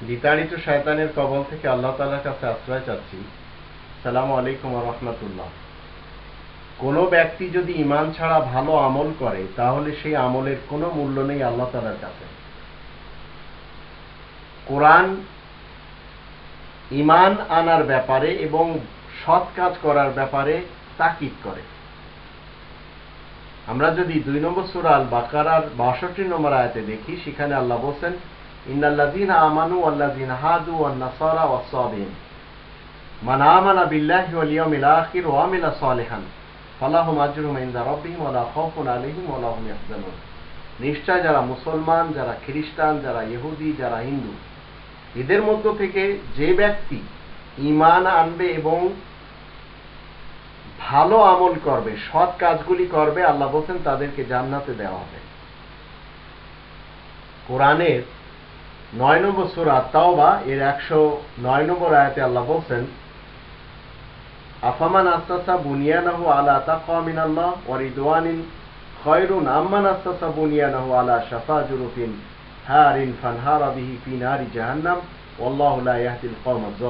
বিতাড়িত শয়তানের কবল থেকে আল্লাহ তালার কাছে আশ্রয় চাচ্ছি। সালাম আলাইকুম রহমতুল্লাহ। কোনো ব্যক্তি যদি ইমান ছাড়া ভালো আমল করে, তাহলে সেই আমলের কোনো মূল্য নেই আল্লাহ তালার কাছে। কোরআন ইমান আনার ব্যাপারে এবং সৎ কাজ করার ব্যাপারে তাকিদ করে। আমরা যদি দুই নম্বর সুরাল বাকারার বাষট্টি নম্বর আয়াতে দেখি, সেখানে আল্লাহ বলছেন ওয়ান নাসারা ওয়াস-সাবিন মান আমানা বিল্লাহি ওয়াল ইয়াউমিল আখির ওয়া আমিলা সালিহান, ফালাহুম আজরুহুম ইনদা রাব্বিহিম ওয়া লা খাউফুন আলাইহিম ওয়া লা হুম ইয়াহজানুন। নিশ্চয় যারা মুসলমান, যারা খ্রিস্টান, যারা ইহুদি, যারা হিন্দু, এদের মধ্য থেকে যে ব্যক্তি ইমান আনবে এবং ভালো আমল করবে, সৎ কাজগুলি করবে, আল্লাহ বলছেন তাদেরকে জান্নাতে দেওয়া হবে। কোরআনের নয় নম্বর সুরা তাওবা এর একশো নয় নম্বর আয়াতে আল্লাহ বলছেন, আফামান আস্তাসা বুনিয়ানাহু আলা তাকওয়া মিনাল্লাহ ওয়া রিদওয়ানিন খয়রুন আম্মান আস্তাসা বুনিয়ানাহু আলা শাফা জুরুফিন হারিন ফানহারা বিহি ফি নারি জাহান্নাম, ওয়াল্লাহু লা ইয়াহদিল কওমাজ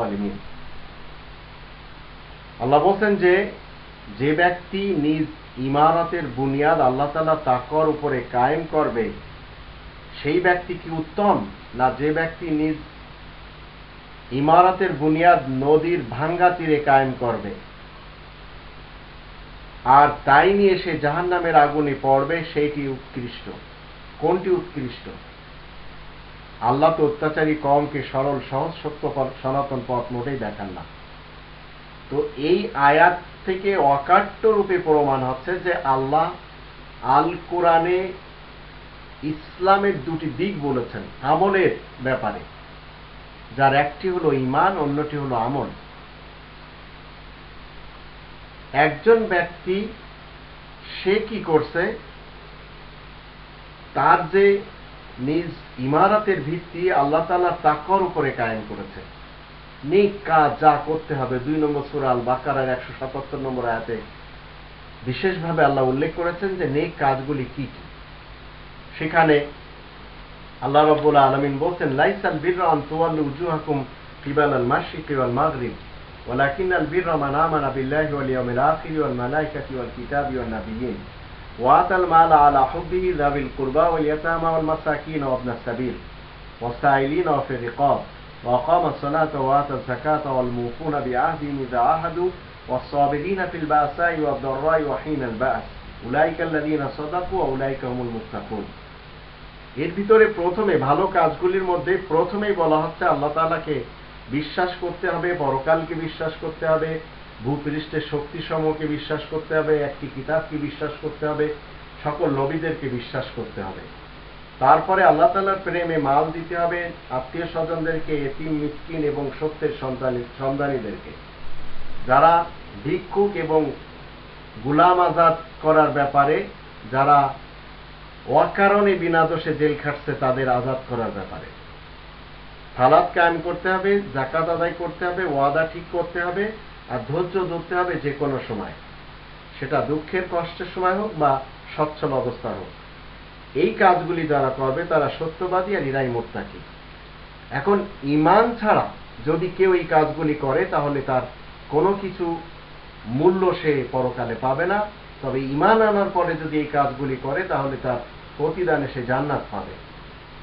আল্লাহ বলছেন যে যে ব্যক্তি নিজ ইমারতের বুনিয়াদ আল্লাহ তালা তাকর উপরে কায়েম করবে সেই ব্যক্তি কি উত্তম না যে ব্যক্তি নিজ ইমারতের বুনিয়াদ নদীর ভাঙ্গা তীরে কায়েম করবে? আর তাই নিয়ে সে জাহান নামের আগুনে পড়বে, সেইটি উৎকৃষ্ট। কোনটি উৎকৃষ্ট? আল্লাহ তো অত্যাচারী কমকে সরল, সহজ, সত্য সনাতন পথ মোটেই দেখান না। তো এই আয়াত থেকে অকাট্য রূপে প্রমাণ হচ্ছে যে আল্লাহ আল কোরআনে ইসলামের দুটি দিক বলেছেন, আমলের ব্যাপারে। যার একটি হলো ইমান অন্যটি হলো আমল। একজন ব্যক্তি সে কি করছে? তার যে নিজ ইমারতের ভিত্তি আল্লাহ তালা তাকর উপরে কায়েম করেছে। নেক কাজ যা করতে হবে, দুই নম্বর সুরাল বাকারার একশো সাতাত্তর নম্বর আয়াতে। বিশেষভাবে আল্লাহ উল্লেখ করেছেন যে নেক কাজগুলি কি কি? সেখানে আল্লাহ রব্বুল আলমিন বলছেন লাইসাল বীর তুয়াল্লু উজুহাকুম কিবাল আল মাসিক ওয়াল মাগরিব ولكن البر من آمن بالله واليوم الآخر والملائكة والكتاب والنبيين وآتى المال على حبه ذوي القربى واليتامى والمساكين وابن السبيل والسائلين وفي الرقاب وأقام الصلاة وآتى الزكاة والموفون بعهدهم إذا عاهدوا والصابرين في البأساء والضراء وحين البأس أولئك الذين صدقوا وأولئك هم المتقون এর ভিতরে প্রথমে ভালো কাজগুলির মধ্যে প্রথমেই বলা হচ্ছে আল্লাহ তাআলাকে বিশ্বাস করতে হবে, পরকালকে বিশ্বাস করতে হবে, ভূপৃষ্ঠের শক্তি সমূহকে বিশ্বাস করতে হবে, একটি কিতাবকে বিশ্বাস করতে হবে, সকল নবীদেরকে বিশ্বাস করতে হবে। তারপরে আল্লাহ তালার প্রেমে মাল দিতে হবে আত্মীয় স্বজনদেরকে, এতিম, মিসকিন এবং সত্যের সন্তানী সন্তানীদেরকে। যারা ভিক্ষুক এবং গুলাম আজাদ করার ব্যাপারে, যারা অকারণে বিনা দোষে জেল খাটছে তাদের আজাদ করার ব্যাপারে। সালাদ কায়েম করতে হবে জাকাত আদায় করতে হবে, ওয়াদা ঠিক করতে হবে, আর ধৈর্য ধরতে হবে যে কোনো সময়। সেটা দুঃখের, কষ্টের সময় হোক বা সচ্ছল অবস্থা হোক। এই কাজগুলি যারা করবে তারা সত্যবাদী আর ইরাই মোত্তাকি। এখন ইমান ছাড়া যদি কেউ এই কাজগুলি করে তাহলে তার কোনো কিছু মূল্য সে পরকালে পাবে না। তবে ইমান আনার পরে যদি এই কাজগুলি করে, তাহলে তার প্রতিদানে সে জান্নাত পাবে।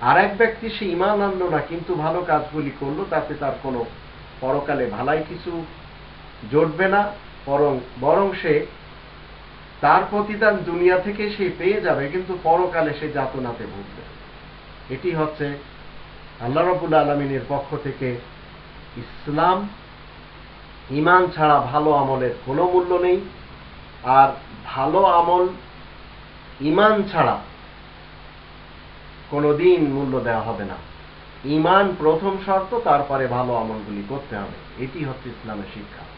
আর এক ব্যক্তি সে ইমান আনলো না, কিন্তু ভালো কাজগুলি করল, তাতে তার কোনো পরকালে ভালাই কিছু জটবে না, বরং বরং সে তার প্রতিদান দুনিয়া থেকে সে পেয়ে যাবে, কিন্তু পরকালে সে যাতনাতে ভুগবে। এটি হচ্ছে আল্লাহ রবুল আলমিনের পক্ষ থেকে ইসলাম। ইমান ছাড়া ভালো আমলের কোনো মূল্য নেই। আর ভালো আমল ইমান ছাড়া কোনোদিন মূল্য দেওয়া হবে না। ইমান প্রথম শর্ত, তারপরে ভালো আমলগুলি করতে হবে। এটি হচ্ছে ইসলামের শিক্ষা।